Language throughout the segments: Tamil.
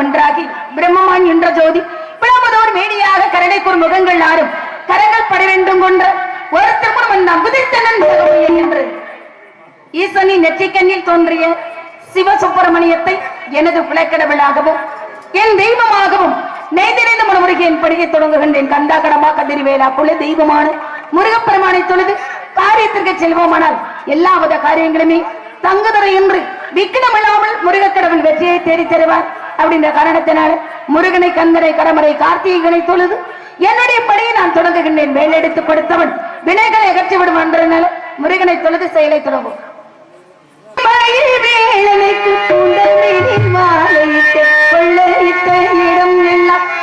ஒன்றாகி பிரம்மமான் என்ற ஜோதி பிளம்பதோர் மேடியாக கரடைக்குர் முகங்கள் ஆறும். கரங்கள் பட வேண்டும் கொன்ற ஒருத்தர் கூட வந்தான் புதித்தனன் என்று. ஈசனின் நெற்றிக்கண்ணில் தோன்றிய சிவசுப்பிரமணியத்தை எனது புலக்கடவுளாகவும் என் தெய்வமாகவும் நெய்திரைந்த முருகையின் படியை தொடங்குகின்றேன். கந்தா கடமா கதிரிவேலா புல தெய்வமான முருகப்பெருமானை தொழுது காரியத்திற்கு செல்வோமானால் எல்லாவித காரியங்களுமே தங்குதரை என்று விக்கினமில்லாமல் முருகக்கடவுள் வெற்றியை தேடி தருவார் அப்படின்ற காரணத்தினால முருகனை கந்தனை கடமரை கார்த்திகனை தொழுது என்னுடைய பணியை நான் தொடங்குகின்றேன். வேலெடுத்து கொடுத்தவன் வினைகளை அகற்றி விடும் என்றனால முருகனை தொழுது செயலை தொடங்கும்.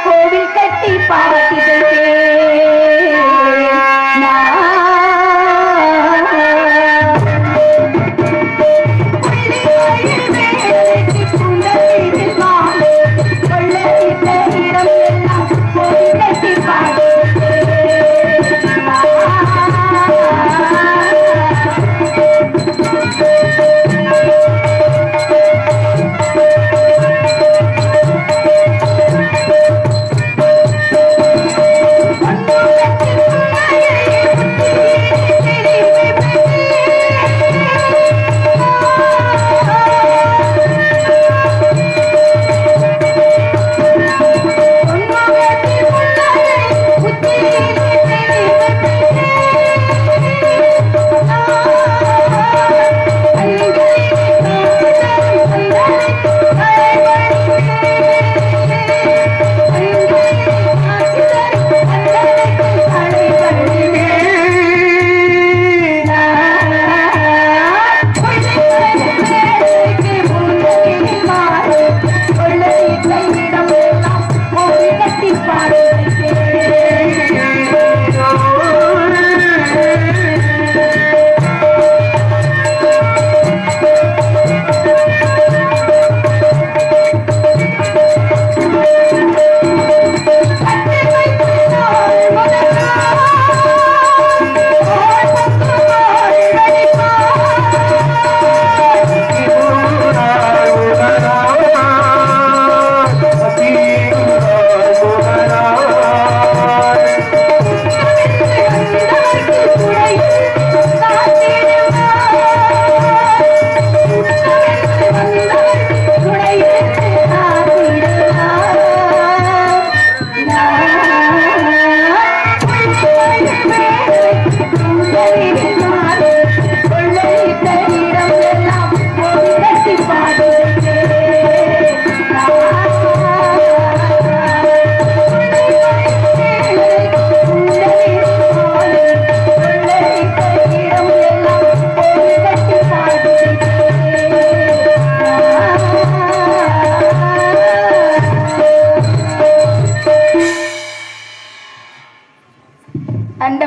கோவில் கட்டி பார்த்திட்டேன்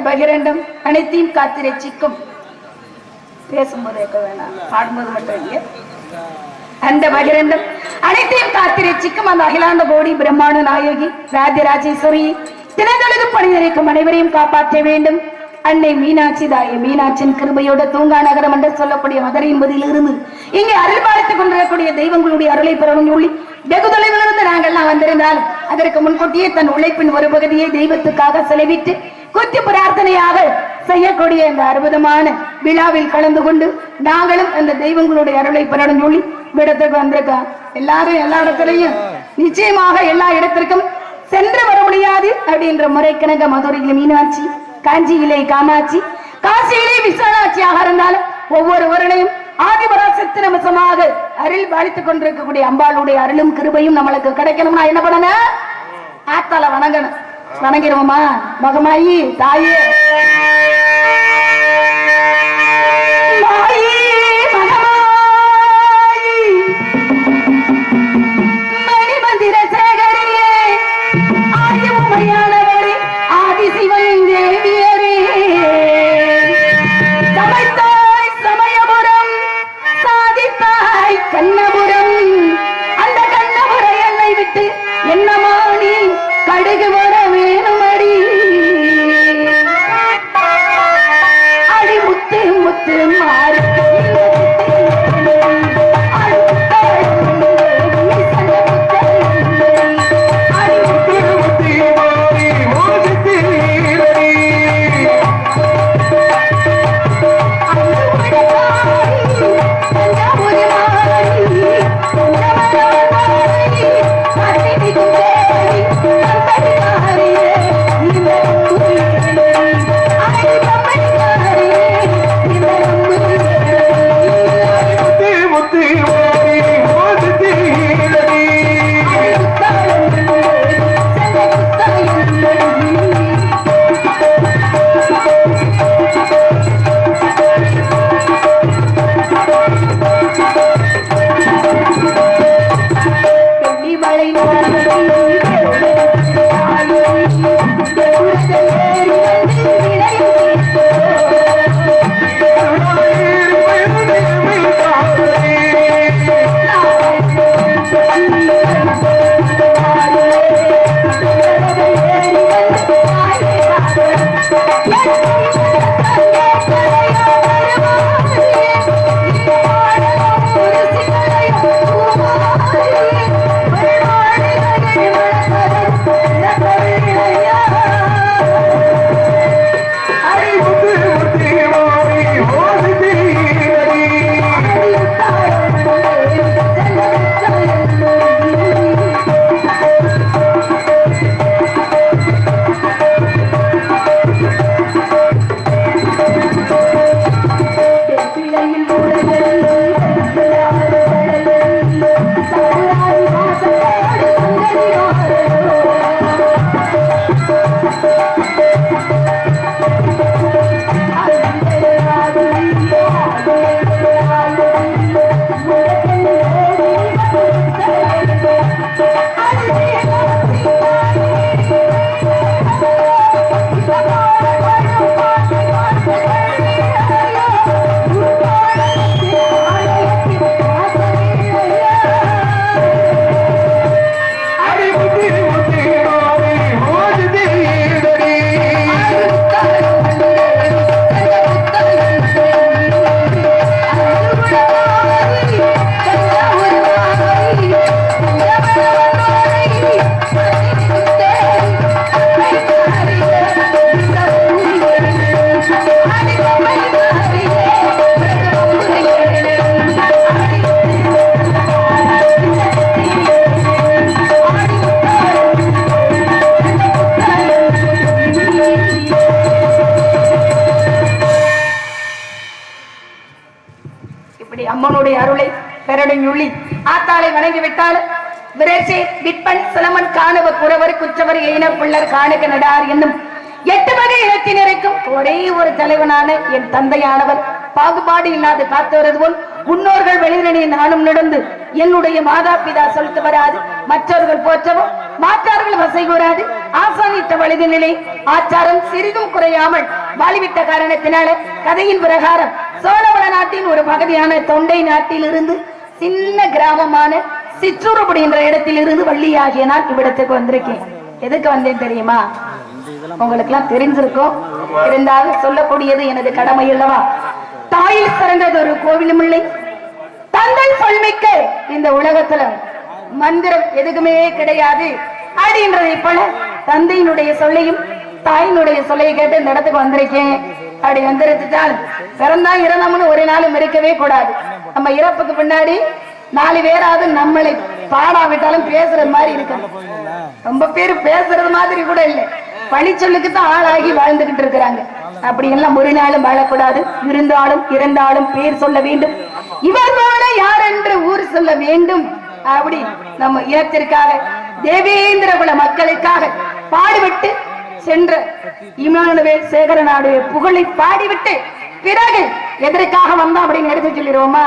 பகிரண்டம். அனைத்தையும் காத்து ரசிக்கும் பேசும்போது கேட்க வேணாம். பாடும்போது மட்டும் இல்லையே. அந்த பகிரண்டம். அனைத்தையும் காத்து ரசிக்கும் அந்த அகிலாந்த கோடி பிரம்மாண்ட நாயகி ராஜராஜேஸ்வரி. தினதொழுது பணிந்திருக்கும் அனைவரையும் காப்பாற்ற வேண்டும். அன்னை மீனாட்சி தாய மீனாட்சியின் கிருபையோட தூங்கா நகரம் என்று சொல்லக்கூடிய மதுரை என்பதிலிருந்து இங்கே அருள் பார்த்துக் கொண்டிருக்கக்கூடிய தெய்வங்களுடைய அருளை பெறவும் சொல்லி வெகு தொலைவிலிருந்து நாங்கள்லாம் வந்திருந்தாலும் அதற்கு முன்கூட்டியே தன் உழைப்பின் ஒரு பகுதியை தெய்வத்துக்காக செலவிட்டு குத்திபுரா செய்யக்கூடிய இந்த அற்புதமான விழாவில் கலந்து கொண்டு நாங்களும் அந்த தெய்வங்களுடைய அருளை பெறணும் சொல்லி விடத்துக்கு வந்திருக்கோம். எல்லாரும் எல்லா இடத்துலையும் நிச்சயமாக எல்லா இடத்திற்கும் சென்று வர முடியாது அப்படின்ற முறைக்கிணங்க மதுரையில மீனாட்சி காஞ்சியிலே காமாட்சி காசியிலே விசாலாட்சியாக இருந்தாலும் ஒவ்வொரு வருடையும் ஆதிபராசத்தின் அம்சமாக அருள் பாலித்துக் கொண்டிருக்கக்கூடிய அம்பாளுடைய அருளும் கிருபையும் நம்மளுக்கு கிடைக்கணும்னா என்ன பண்ணணும்? ஆத்தால வணங்கணும். வணங்கிடுவோமா? மகமாயி தாயே. விரேசே விட்பன் சிலமன் காணவ குறவர் குற்றவர் எயினர் பிள்ளர் காணுக நடார் என்னும் எட்டு வகை இனத்தினருக்கும் ஒரே ஒரு தலைவனான என் தந்தையானவர். பாகுபாடு இல்லாது காத்தவரது போல் முன்னோர்கள் வெளிநடை நானும் நடந்து என்னுடைய மாதா பிதா சொல்லிட்டு வராது. மற்றவர்கள் போற்றவும் மாற்றார்கள் வசை கூறாது. ஆசானித்த வழித நிலை ஆச்சாரம் சிறிதும் குறையாமல் வாழிவிட்ட காரணத்தினால கதையின் பிரகாரம் சோழவள நாட்டின் ஒரு பகுதியான தொண்டை நாட்டில் இருந்து சின்ன கிராமமான சிற்றூர்புடி என்ற இடத்தில் இருந்து வள்ளியாகிய நான் இவ்விடத்துக்கு வந்திருக்கேன். எதுக்கு வந்தேன் தெரியுமா? உங்களுக்கு எல்லாம் தெரிஞ்சிருக்கும். இருந்தாலும் சொல்லக்கூடியது எனது கடமை அல்லவா? தாயில் சிறந்தது ஒரு கோவிலும் இல்லை. தந்தை சொல்மிக்க இந்த உலகத்துல மந்திரம் எதுக்குமே கிடையாது. அப்படின்றதை போல தந்தையினுடைய சொல்லையும் தாயினுடைய சொல்லையை கேட்டு இந்த இடத்துக்கு வந்திருக்கேன். அப்படி வந்திருந்துட்டால் பிறந்தா இறந்தோம்னு ஒரு நாளும் இருக்கவே கூடாது. நம்ம இறப்புக்கு பின்னாடி நாலு பேராவது நம்மளை பாடாவிட்டாலும் பேசுறது மாதிரி இருக்கணும். ரொம்ப பேர் பேசுறது மாதிரி கூட இல்லை. பழிச்சொல்லுக்கு தான் ஆளாகி வாழ்ந்துகிட்டு இருக்கிறாங்க. அப்படி எல்லாம் ஒரு நாளும் வாழக்கூடாது. இருந்தாலும் இறந்தாலும் பேர் சொல்ல வேண்டும். இவர் போல யார் என்று ஊர் சொல்ல வேண்டும். அப்படி நம்ம இனத்திற்காக தேவேந்திர குல மக்களுக்காக பாடுபட்டு சென்ற இமானுவேல் சேகரனாடைய புகழை பாடிவிட்டு பிறகு எதற்காக வந்தோம் அப்படின்னு எடுத்து சொல்லிடுவோமா?